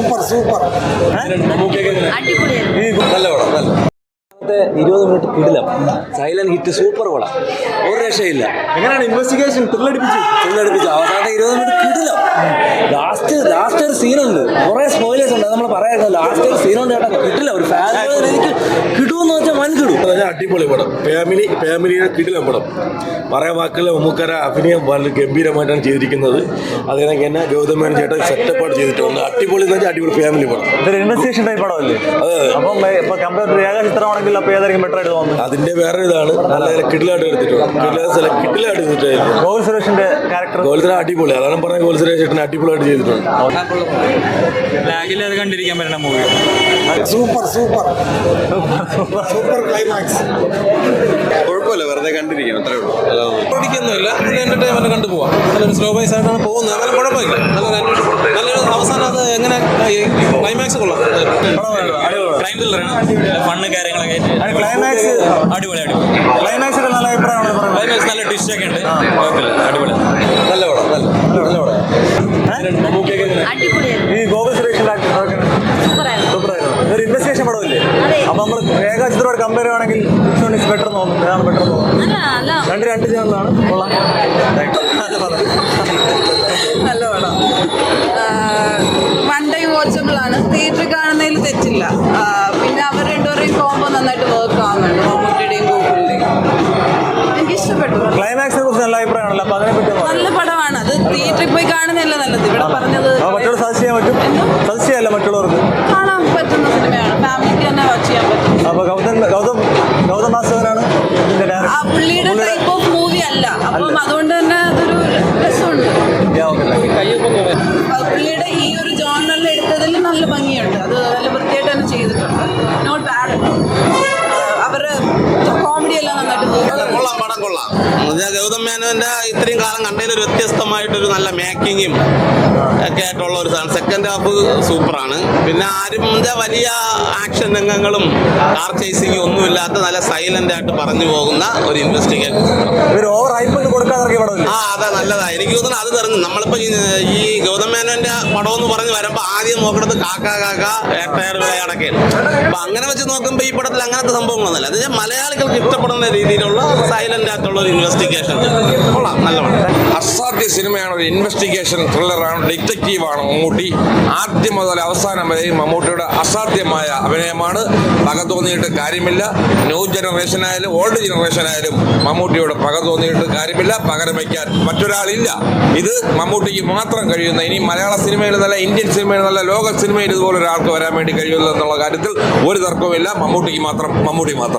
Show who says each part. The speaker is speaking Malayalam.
Speaker 1: Super super.
Speaker 2: നല്ല പടം നല്ല ഇരുപത് മിനിറ്റ് കിടിലം. സൈലന്റ് ഹിറ്റ് സൂപ്പർ പടം. ഒരു രക്ഷയില്ല.
Speaker 1: എങ്ങനെയാണ് ഇൻവെസ്റ്റിഗേഷൻ ത്രില്ലടിപ്പിച്ചു
Speaker 2: തൊഴിലടുപ്പിച്ച് അവസാനം ഇരുപത് മിനിറ്റ് കിടിലം. ലാസ്റ്റ് ലാസ്റ്റ് ഒരു സീനുണ്ട് കുറെ ഉണ്ട് നമ്മൾ പറയായിരുന്നു ലാസ്റ്റ് സീൻ സീനുണ്ട് ചേട്ടാ കിട്ടില്ല ഒരു ഫാമിലി എനിക്ക് കിട്ടുമെന്ന് വെച്ചാൽ വൻ കിടും
Speaker 3: അതായത് അടിപൊളി പടം. ഫാമിലി ഫാമിലിയുടെ കിടിലം പടം. പറയാൻ വാക്കുകൾ മമ്മൂക്കര അഭിനയം വളരെ ഗംഭീരമായിട്ടാണ് ചെയ്തിരിക്കുന്നത്. അതിനൊക്കെ തന്നെ ഗൗതമേൻ ചേട്ടൻ സെറ്റപ്പാട് ചെയ്തിട്ടുണ്ട്. അടിപൊളി എന്ന് വെച്ചാൽ അടിപൊളി ഫാമിലി പടം.
Speaker 1: ഇതൊരു ഇൻവെസ്റ്റിഗേഷൻ ടൈപ്പ് പടമല്ലേ?
Speaker 3: അതെ.
Speaker 1: അപ്പം ഇപ്പൊ കമ്പയർ ടു ഏക ചിത്രമാണെങ്കിൽ അപ്പൊ ഏതായിരിക്കും ബെറ്റർ ആയിട്ട് തോന്നുന്നത്?
Speaker 3: അതിന്റെ വേറെ ഇതാണ്. നല്ല കിടിലായിട്ട് എടുത്തിട്ടുണ്ട്. കിടിലായിട്ട്
Speaker 1: ഗോകുൽ സുരേഷിന്റെ ക്യാരക്ടർ
Speaker 3: അടിപൊളി. അതാണ് പറഞ്ഞ ഗോൾസിനെ ചേട്ടൻ അടിപൊളിയായിട്ട് ചെയ്തിട്ടുണ്ട്.
Speaker 4: കണ്ടിരിക്കാൻ പറ്റുന്ന movie
Speaker 1: super super super climax
Speaker 5: കുഴപ്പമില്ല വെറുതെ കണ്ടിരിക്കണം അത്രേ ഉള്ളൂ.
Speaker 6: പഠിക്കൊന്നുമില്ല നല്ല എന്റർടൈൻമെന്റ് കണ്ടു പോവാം. നല്ലൊരു സ്ലോ ബൈസ് ആയിട്ടാണ് പോകുന്നത് എന്നാലും കുഴപ്പമില്ല. നല്ലൊരു അവസാനം അത് എങ്ങനെ ക്ലൈമാക്സ് കൊള്ളാം.
Speaker 4: ക്രൈം ത്രില്ലറാണ് ഫണ്ണ് കാര്യങ്ങളൊക്കെ
Speaker 1: ക്ലൈമാക്സ്
Speaker 4: അടിപൊളി അടിപൊളി.
Speaker 1: ക്ലൈമാക്സിന്റെ നല്ല അഭിപ്രായമാണ്
Speaker 4: ക്ലൈമാക്സ് നല്ല ഒക്കെ ഉണ്ട്. കുഴപ്പമില്ല അടിപൊളി.
Speaker 2: നല്ല പടം നല്ല നല്ല പടം
Speaker 1: ഈ ഗോകുൽ സുരേഷിന്റെ
Speaker 7: സൂപ്പറായിരുന്നു
Speaker 1: സൂപ്പർ ആയിരുന്നു ഇതൊരു ഇൻവെസ്റ്റിഗേഷൻ പടമല്ലേ
Speaker 7: അതെ.
Speaker 1: അപ്പൊ നമ്മൾ ചിത്രമായിട്ട് കമ്പയർ ആണെങ്കിൽ ഇസ് ബെറ്റർ തോന്നുന്നു ഏതാണ് ബെറ്റർ തോന്നുന്നു രണ്ട് രണ്ട് ചാനലാണ് കൊള്ളാം.
Speaker 8: നല്ല പടം. വൺ ടൈം വാച്ചബിൾ ആണ്. തിയേറ്ററിൽ കാണുന്നതിൽ തെറ്റില്ല. പിന്നെ അവർ രണ്ടുപേരെയും കോമ്പോ നന്നായിട്ട് വർക്ക് ആവുന്നുണ്ട്. മമ്മൂട്ടിയുടെയും ഗൂഗിളിന്റെയും എനിക്ക് ഇഷ്ടപ്പെട്ടു
Speaker 1: ക്ലൈമാക്സിനെ കുറിച്ച് നല്ല അഭിപ്രായമാണല്ലോ. അപ്പൊ അതിനെ പറ്റി
Speaker 8: നല്ല പടമാണ്. അത് തിയേറ്ററിൽ പോയി കാണുന്നതല്ല നല്ലത്. ഇവിടെ പറഞ്ഞത്
Speaker 1: പറ്റും.
Speaker 8: അത് നല്ല വൃത്തിയായിട്ട് തന്നെ ചെയ്തിട്ടുണ്ട്. നോട്ട് ബാഡ് അവരുടെ കോമഡി എല്ലാം നന്നായിട്ട്
Speaker 6: കൊള്ളാം കൊള്ളാം. ഗൗതം മേനോന്റെ ഇത്രയും കാലം കണ്ടതിൽ വ്യത്യസ്തമായിട്ടൊരു നല്ല മേക്കിങ്ങും ഒക്കെ ആയിട്ടുള്ള ഒരു സാധനം. സെക്കൻഡ് ഹാഫ് സൂപ്പറാണ് പിന്നെ ആരും വലിയ ആക്ഷൻ രംഗങ്ങളും കാർ ചേസിങ്ങും ഒന്നുമില്ലാത്ത നല്ല സൈലന്റ് ആയിട്ട് പറഞ്ഞു പോകുന്ന ഒരു ഇൻവെസ്റ്റിഗേഷൻ ആ അതെ നല്ലതാ. എനിക്ക് തോന്നുന്നു അത് തെറിഞ്ഞു. നമ്മളിപ്പോ ഈ- ഗൗതം മേനോന്റെ പടം എന്ന് പറഞ്ഞ് വരുമ്പോ ആദ്യം നോക്കുന്നത് കാക്ക കാക്ക ഏട്ടയർ വിളയടക്കയാണ് അപ്പൊ അങ്ങനെ വെച്ച് നോക്കുമ്പോ ഈ പടത്തിൽ അങ്ങനത്തെ സംഭവങ്ങളൊന്നുമില്ല. അത് മലയാളികൾക്ക് ഇഷ്ടപ്പെടുന്ന രീതിയിലുള്ള സൈലന്റ് ആയിട്ടുള്ള ഒരു ഇൻവെസ്റ്റിഗേഷൻ കൊള്ളാം. നല്ല പടം.
Speaker 9: അസാധ്യ സിനിമയാണ് ഒരു ഇൻവെസ്റ്റിഗേഷൻ ത്രില്ലറാണ് ഡിറ്റക്റ്റീവാണ് മമ്മൂട്ടി. ആദ്യം മുതൽ അവസാനം വരെയും മമ്മൂട്ടിയുടെ അസാധ്യമായ അഭിനയമാണ്. പക തോന്നിയിട്ട് കാര്യമില്ല. ന്യൂ ജനറേഷൻ ആയാലും ഓൾഡ് ജനറേഷൻ ആയാലും മമ്മൂട്ടിയോട് പക തോന്നിയിട്ട് കാര്യമില്ല. പകരം വയ്ക്കാൻ മറ്റൊരാളില്ല. ഇത് മമ്മൂട്ടിക്ക് മാത്രം കഴിയുന്ന ഇനി മലയാള സിനിമയിൽ നല്ല ഇന്ത്യൻ സിനിമയിൽ നല്ല ലോക സിനിമയിൽ ഇതുപോലെ ഒരാൾക്ക് വരാൻ വേണ്ടി കഴിയില്ല എന്നുള്ള കാര്യത്തിൽ ഒരു തർക്കവുമില്ല. മമ്മൂട്ടിക്ക് മാത്രം മമ്മൂട്ടി മാത്രം.